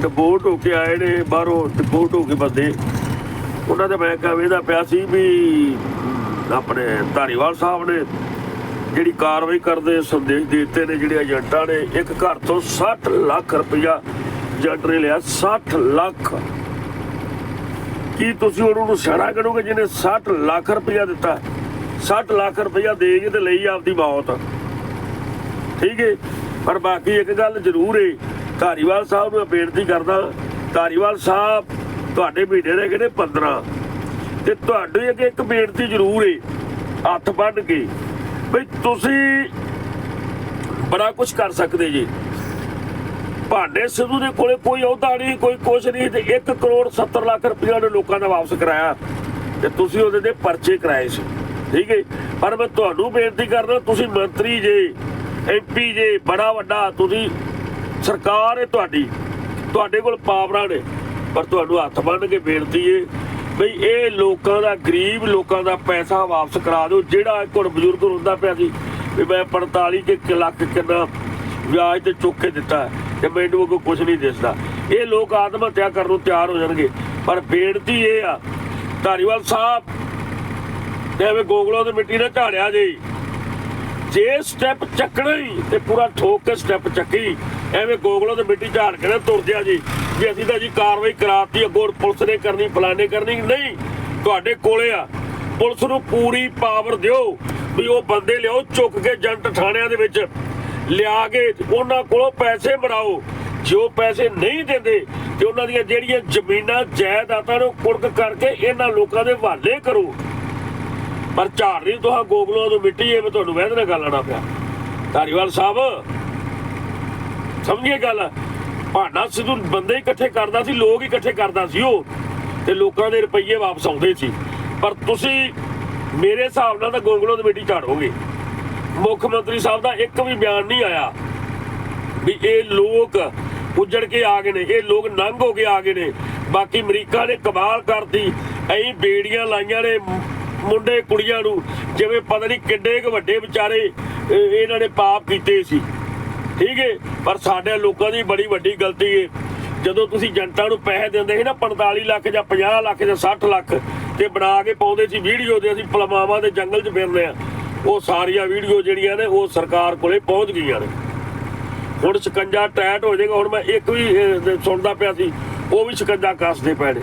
Deport ਹੋ ਕੇ ਆਏ ਨੇ ਬਾਹਰੋਂ ਡਿਪੋਰਟ ਹੋ ਕੇ ਬੰਦੇ। ਉਹਨਾਂ ਦਾ ਮੈਂ ਕਹਾਂ ਪਿਆ ਸੀ ਵੀ ਆਪਣੇ ਧਾਰੀਵਾਲ ਸਾਹਿਬ ਨੇ ਜਿਹੜੀ ਕਾਰਵਾਈ ਕਰਦੇ ਸੰਦੇਸ਼ ਦਿੱਤੇ ਨੇ ਜਿਹੜੇ ਏਜੰਟਾਂ ਨੇ, ਇੱਕ ਘਰ ਤੋਂ 60 ਲੱਖ ਰੁਪਇਆ ਏਜੰਟ ਨੇ ਲਿਆ 60 ਲੱਖ। ਕੀ ਤੁਸੀਂ ਉਹਨੂੰ ਨੂੰ ਸਿਆਣਾ ਕਰੋਗੇ ਜਿਹਨੇ 60 ਲੱਖ ਰੁਪਇਆ ਦਿੱਤਾ? 60 ਲੱਖ ਰੁਪਇਆ ਦੇ ਕੇ ਤੇ ਲਈ ਆਪਦੀ ਮੌਤ। ਠੀਕ ਹੈ ਪਰ ਬਾਕੀ ਇੱਕ ਗੱਲ ਜ਼ਰੂਰ ਏ ਧਾਰੀਵਾਲ ਸਾਹਿਬ ਨੂੰ ਬੇਨਤੀ ਕਰਦਾ, ਧਾਰੀਵਾਲ ਸਾਹਿਬ ਤੁਹਾਡੇ ਮਹੀਨੇ ਦੇ ਕਿਹੜੇ 15 ਤੇ ਤੁਹਾਡੇ ਅੱਗੇ ਇੱਕ ਬੇਨਤੀ ਜ਼ਰੂਰ ਹੈ ਹੱਥ ਬੰਨ ਕੇ, ਬਈ ਤੁਸੀਂ ਬੜਾ ਕੁਝ ਕਰ ਸਕਦੇ ਜੀ। ਭਾਂਡੇ ਸਿੱਧੂ ਦੇ ਕੋਲੇ ਕੋਈ ਅਹੁਦਾ ਨਹੀਂ, ਕੋਈ ਕੁਛ ਨਹੀਂ, ਤੇ 1 ਕਰੋੜ 70 ਲੱਖ ਰੁਪਇਆ ਨੇ ਲੋਕਾਂ ਦਾ ਵਾਪਸ ਕਰਾਇਆ। ਤੇ ਤੁਸੀਂ ਉਹਦੇ ਦੇ ਪਰਚੇ ਕਰਾਏ ਸੀ। ਠੀਕ ਹੈ ਪਰ ਮੈਂ ਤੁਹਾਨੂੰ ਬੇਨਤੀ ਕਰਦਾ, ਤੁਸੀਂ ਮੰਤਰੀ ਜੇ ਐਮਪੀ ਜੇ, ਬੜਾ ਵੱਡਾ ਤੁਸੀਂ ਸਰਕਾਰ ਹੈ ਤੁਹਾਡੀ, ਤੁਹਾਡੇ ਕੋਲ ਪਾਵਰਾਂ ਨੇ, ਪਰ ਤੁਹਾਨੂੰ ਹੱਥ ਬੰਨ ਕੇ ਬੇਨਤੀ ਹੈ ਬਈ ਇਹ ਲੋਕਾਂ ਦਾ, ਗਰੀਬ ਲੋਕਾਂ ਦਾ ਪੈਸਾ ਵਾਪਸ ਕਰਾ ਦਿਓ, ਜਿਹੜਾ ਇੱਕ ਹੁਣ ਬਜ਼ੁਰਗ ਹੁੰਦਾ ਪਿਆ ਸੀ ਵੀ ਮੈਂ 45 ਕਿ ਲੱਖ ਕਿੰਨਾ ਵਿਆਜ ਤੇ ਚੁੱਕ ਕੇ ਦਿੱਤਾ ਤੇ ਮੈਨੂੰ ਅੱਗੋਂ ਕੁਝ ਨਹੀਂ ਦਿਸਦਾ। ਇਹ ਲੋਕ ਆਤਮ ਹੱਤਿਆ ਕਰਨ ਨੂੰ ਤਿਆਰ ਹੋ ਜਾਣਗੇ। ਪਰ ਬੇਨਤੀ ਇਹ ਆ, ਧਾਰੀਵਾਲ ਸਾਹਿਬ, ਤੇ ਐਵੇਂ ਗੋਗਲੋਂ ਤੇ ਮਿੱਟੀ ਨਾ ਝਾੜਿਆ ਜੇ ਜੇ ਸਟੈਪ ਚੱਕਣਾ ਹੀ ਤੇ ਪੂਰਾ ਠੋਕ ਕੇ ਸਟੈਪ ਚੱਕੀ। ਐਵੇਂ ਗੋਗਲੋਂ ਤੇ ਮਿੱਟੀ ਝਾੜ ਕੇ ਨਾ ਤੁਰ ਜਿਆ ਜੀ। ਵੀ ਅਸੀਂ ਤਾਂ ਜੀ ਕਾਰਵਾਈ ਕਰਾਤੀ, ਅੱਗੋਂ ਪੁਲਿਸ ਨੇ ਕਰਨੀ, ਫਲਾਣੇ ਕਰਨੀ। ਨਹੀਂ, ਤੁਹਾਡੇ ਕੋਲੇ ਆ। ਪੁਲਿਸ ਨੂੰ ਪੂਰੀ ਪਾਵਰ ਦਿਓ ਵੀ ਉਹ ਬੰਦੇ ਲਿਆਓ, ਚੁੱਕ ਕੇ ਜੰਟ ਥਾਣਿਆਂ ਦੇ ਵਿੱਚ ਲਿਆ ਕੇ ਉਹਨਾਂ ਕੋਲੋਂ ਪੈਸੇ ਮਰਾਓ ਜੋ ਪੈਸੇ ਨਹੀਂ ਦਿੰਦੇ, ਤੇ ਉਹਨਾਂ ਦੀਆਂ ਜਿਹੜੀਆਂ ਜ਼ਮੀਨਾਂ, ਜਾਇਦਾਦਾਂ ਨੂੰ ਕੁਰਕ ਕਰਕੇ ਇਹਨਾਂ ਲੋਕਾਂ ਦੇ ਹਵਾਲੇ ਕਰੋ। ਪਰ ਝਾੜ ਨਹੀਂ ਤੁਹਾਂ ਗੋਗਲੋਂ ਤੋਂ ਮਿੱਟੀ ਐ ਤੁਹਾਨੂੰ ਵੈਦ ਨਾਲ ਗੱਲ ਆਣਾ ਪਿਆ। ਧਾਰੀਵਾਲ ਸਾਹਿਬ ਸਮਝੀਏ ਗੱਲ। ਭਾਂਡਾ ਸਿੱਧੂ ਬੰਦੇ ਇਕੱਠੇ ਕਰਦਾ ਸੀ, ਲੋਕ ਇਕੱਠੇ ਕਰਦਾ ਸੀ ਉਹ। ਤੇ ਲੋਕਾਂ ਦੇ ਰੁਪਈਏ ਵਾਪਸ ਆਉਂਦੇ ਸੀ। ਪਰ ਤੁਸੀਂ ਮੇਰੇ ਹਿਸਾਬ ਨਾਲ ਤਾਂ ਗੋਗਲੋਂ ਦੀ ਝਾੜੋਗੇ। ਮੁੱਖ ਮੰਤਰੀ ਸਾਹਿਬ ਦਾ ਇੱਕ ਵੀ ਬਿਆਨ ਨਹੀਂ ਆਇਆ ਵੀ ਇਹ ਲੋਕ ਉੱਜੜ ਕੇ ਆ ਗਏ ਨੇ, ਇਹ ਲੋਕ ਨੰਗ ਹੋ ਕੇ ਆ ਗਏ ਨੇ। ਬਾਕੀ ਅਮਰੀਕਾ ਨੇ ਕਮਾਲ ਕਰਤੀ। ਐਂ ਬੇੜੀਆਂ ਲਾਈਆਂ ਨੇ ਮੁੰਡੇ ਕੁੜੀਆਂ ਨੂੰ। ਜਿਵੇਂ ਪਤਾ ਨਹੀਂ ਕਿੱਡੇ ਕੁ ਵੱਡੇ ਵਿਚਾਰੇ ਇਹਨਾਂ ਨੇ ਪਾਪ ਕੀਤੇ ਸੀ। ਠੀਕ ਹੈ ਪਰ ਸਾਡੇ ਲੋਕਾਂ ਦੀ ਬੜੀ ਵੱਡੀ ਗਲਤੀ ਹੈ ਜਦੋਂ ਤੁਸੀਂ ਜਨਤਾ ਨੂੰ ਪੈਸੇ ਦਿੰਦੇ ਸੀ ਨਾ 45 ਲੱਖ ਜਾਂ 50 ਲੱਖ ਜਾਂ 60 ਲੱਖ ਤੇ ਬਣਾ ਕੇ ਪਾਉਂਦੇ ਸੀ ਵੀਡੀਓ ਦੇ ਅਸੀਂ ਪਲਮਾਵਾ ਦੇ ਜੰਗਲ 'ਚ ਫਿਰਦੇ ਆ ਉਹ ਸਾਰੀਆਂ ਵੀਡੀਓ ਜਿਹੜੀਆਂ ਨੇ, ਉਹ ਸਰਕਾਰ ਕੋਲੇ ਪਹੁੰਚ ਗਈਆਂ ਨੇ। ਹੁਣ ਸ਼ਿਕੰਜਾ ਟੈਟ ਹੋ ਜਾਏਗਾ, ਹੁਣ ਮੈਂ ਇੱਕ ਵੀ ਸੁਣਦਾ ਪਿਆ ਸੀ, ਉਹ ਵੀ ਸ਼ਿਕੰਜਾ ਕੱਸਦੇ ਪਏ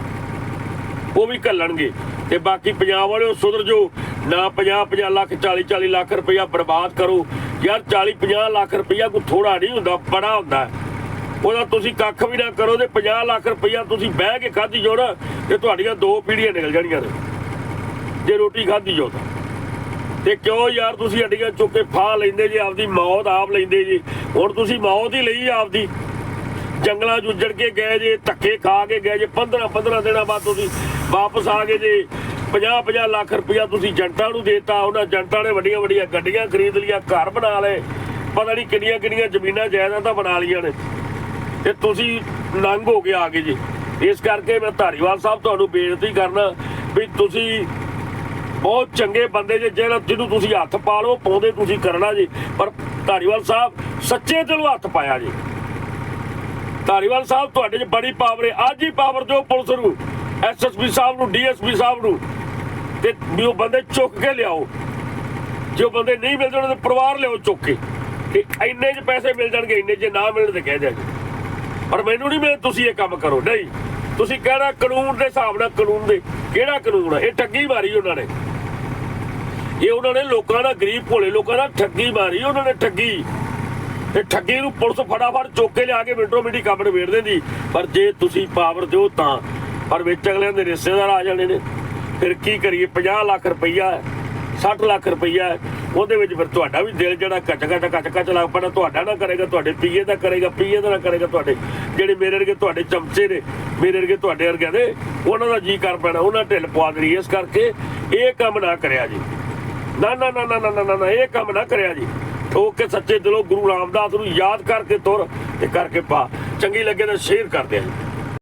ਉਹ ਵੀ ਘੱਲਣਗੇ। ਤੇ ਬਾਕੀ ਪੰਜਾਬ ਵਾਲਿਓ ਸੁਧਰ ਜੋ ਨਾ 50 50 ਲੱਖ 40 40 ਲੱਖ ਰੁਪਇਆ ਬਰਬਾਦ ਕਰੋ। ਯਾਰ 40 50 ਲੱਖ ਰੁਪਇਆ ਕੋਈ ਥੋੜਾ ਨਹੀਂ ਹੁੰਦਾ, ਬੜਾ ਹੁੰਦਾ। ਉਹਦਾ ਤੁਸੀਂ ਕੱਖ ਵੀ ਨਾ ਕਰੋ ਤੇ 50 ਲੱਖ ਰੁਪਇਆ ਤੁਸੀਂ ਬਹਿ ਕੇ ਖਾਧੀ ਜੋ ਤੇ ਤੁਹਾਡੀਆਂ ਦੋ ਪੀੜ੍ਹੀਆਂ ਨਿਕਲ ਜਾਣੀਆਂ ਨੇ। ਜੇ ਰੋਟੀ ਖਾਧੀ ਜੋ ਤਾਂ। ਤੇ ਕਿਉਂ ਯਾਰ ਤੁਸੀਂ ਅੱਡੀਆਂ ਚੁੱਕ ਕੇ ਫਾ ਲੈਂਦੇ ਜੇ, ਆਪਦੀ ਮੌਤ ਆਪ ਲੈਂਦੇ ਜੀ। ਹੁਣ ਤੁਸੀਂ ਮੌਤ ਹੀ ਲਈ ਆਪਦੀ। ਜੰਗਲਾਂ 'ਚ ਉੱਜੜ ਕੇ ਗਏ ਜੇ, ਧੱਕੇ ਖਾ ਕੇ ਗਏ ਜੇ 15 15 ਦਿਨਾਂ ਬਾਅਦ ਤੁਸੀਂ ਵਾਪਸ ਆ ਗਏ ਜੇ। 50 50 ਲੱਖ ਰੁਪਇਆ ਤੁਸੀਂ ਜੰਟਾਂ ਨੂੰ ਦੇਤਾ, ਉਹਨਾਂ ਜੰਟਾਂ ਨੇ ਵੱਡੀਆਂ ਵੱਡੀਆਂ ਗੱਡੀਆਂ ਖਰੀਦ ਲਈਆਂ, ਘਰ ਬਣਾ ਲਏ। ਪਤਾ ਨਹੀਂ ਕਿੰਨੀਆਂ ਕਿੰਨੀਆਂ ਜ਼ਮੀਨਾਂ ਜਾਇਦਾਦਾਂ ਬਣਾ ਲਈਆਂ ਨੇ। ਤੇ ਤੁਸੀਂ ਨੰਗ ਹੋ ਕੇ ਆ ਗਏ ਜੀ। ਇਸ ਕਰਕੇ ਮੈਂ ਧਾਰੀਵਾਲ ਸਾਹਿਬ ਤੁਹਾਨੂੰ ਬੇਨਤੀ ਕਰਨਾ ਵੀ ਤੁਸੀਂ ਬਹੁਤ ਚੰਗੇ ਬੰਦੇ ਜੇ, ਜਿਹੜਾ ਜਿਹਨੂੰ ਤੁਸੀਂ ਹੱਥ ਪਾ ਲਓ, ਪਾਉਂਦੇ ਤੁਸੀਂ ਕਰਨਾ ਜੀ। ਪਰ ਧਾਰੀਵਾਲ ਸਾਹਿਬ ਸੱਚੇ ਦਿਲੋਂ ਹੱਥ ਪਾਇਆ ਜੀ। ਧਾਰੀਵਾਲ ਸਾਹਿਬ ਤੁਹਾਡੇ 'ਚ ਬੜੀ ਪਾਵਰ ਹੈ। ਅੱਜ ਹੀ ਪਾਵਰ ਦਿਓ ਪੁਲਿਸ ਨੂੰ ਐਸਐਸਪੀ ਸਾਹਿਬ ਨੂੰ ਡੀਐਸਪੀ ਸਾਹਿਬ ਨੂੰ। ਤੇ ਵੀ ਉਹ ਬੰਦੇ ਚੁੱਕ ਕੇ ਲਿਆਓ। ਜੇ ਉਹ ਬੰਦੇ ਨਹੀਂ ਮਿਲਦੇ ਉਹਨਾਂ ਦੇ ਪਰਿਵਾਰ ਲਿਆਓ ਚੁੱਕ ਕੇ। ਤੇ ਇੰਨੇ 'ਚ ਪੈਸੇ ਮਿਲ ਜਾਣਗੇ, ਇੰਨੇ 'ਚ ਨਾ ਮਿਲਣ ਤੇ ਕਹਿ ਦਿਆਂਗੇ ਪਰ ਮੈਨੂੰ ਨਹੀਂ ਮਿਲੇ ਤੁਸੀਂ ਇਹ ਕੰਮ ਕਰੋ। ਨਹੀਂ, ਤੁਸੀਂ ਕਹਿਣਾ ਕਾਨੂੰਨ ਦੇ ਹਿਸਾਬ ਨਾਲ ਕਾਨੂੰਨ ਦੇ। ਕਿਹੜਾ ਕਾਨੂੰਨ ਹੈ ਇਹ ਠੱਗੀ ਮਾਰੀ ਉਹਨਾਂ ਨੇ। ਇਹ ਉਹਨਾਂ ਨੇ ਲੋਕਾਂ ਦਾ ਗਰੀਬ ਭੋਲੇ ਲੋਕਾਂ ਦਾ ਠੱਗੀ ਮਾਰੀ, ਉਹਨਾਂ ਨੇ ਠੱਗੀ। ਤੇ ਠੱਗੀ ਨੂੰ ਪੁਲਿਸ ਫਟਾਫਟ ਚੁੱਕ ਕੇ ਲਿਆ ਕੇ ਮਿੰਟੋ ਮਿੰਟੀ ਕੰਮ ਨਿਬੇੜ ਦਿੰਦੀ। ਪਰ ਜੇ ਤੁਸੀਂ ਪਾਵਰ ਦਿਓ ਤਾਂ। ਪਰ ਵਿੱਚ ਅਗਲਿਆਂ ਦੇ ਰਿਸ਼ਤੇਦਾਰ ਆ ਜਾਣੇ ਨੇ। ਫਿਰ ਕੀ ਕਰੀਏ? 50 ਲੱਖ ਰੁਪਈਆ ਹੈ 60 ਲੱਖ ਰੁਪਈਆ ਉਹਦੇ ਵਿੱਚ ਫਿਰ ਤੁਹਾਡਾ ਵੀ ਦਿਲ ਜਿਹੜਾ ਕੱਚ ਕੱਚ ਕੱਚ ਕੱਚ ਲੱਗ ਪੈਣਾ। ਤੁਹਾਡਾ ਨਾ ਕਰੇਗਾ ਤੁਹਾਡੇ ਪੀਏ ਦਾ ਕਰੇਗਾ ਪੀਏ ਦਾ ਨਾ ਕਰੇਗਾ ਤੁਹਾਡੇ। ਜਿਹੜੇ ਮੇਰੇ ਵਰਗੇ ਤੁਹਾਡੇ ਚਮਚੇ ਨੇ ਮੇਰੇ ਵਰਗੇ ਤੁਹਾਡੇ ਵਰਗਿਆਂ ਦੇ ਉਹਨਾਂ ਦਾ ਜੀ ਕਰ ਪੈਣਾ ਉਹਨਾਂ ਢਿੱਲ ਪਵਾ ਦੇਣੀ ਇਸ ਕਰਕੇ ਇਹ ਕੰਮ ਨਾ ਕਰਿਆ ਜੀ। ਨਾ ਨਾ ਨਾ ਨਾ ਨਾ ਨਾ, ਇਹ ਕੰਮ ਨਾ ਕਰਿਆ ਜੀ। ਠੋਕ ਕੇ ਸੱਚੇ ਦਿਲੋਂ ਗੁਰੂ ਰਾਮਦਾਸ ਨੂੰ ਯਾਦ ਕਰਕੇ ਤੁਰ ਤੇ ਕਰਕੇ ਪਾ। ਚੰਗੀ ਲੱਗੇ ਤਾਂ ਸ਼ੇਅਰ ਕਰਦੇ ਦਿਆ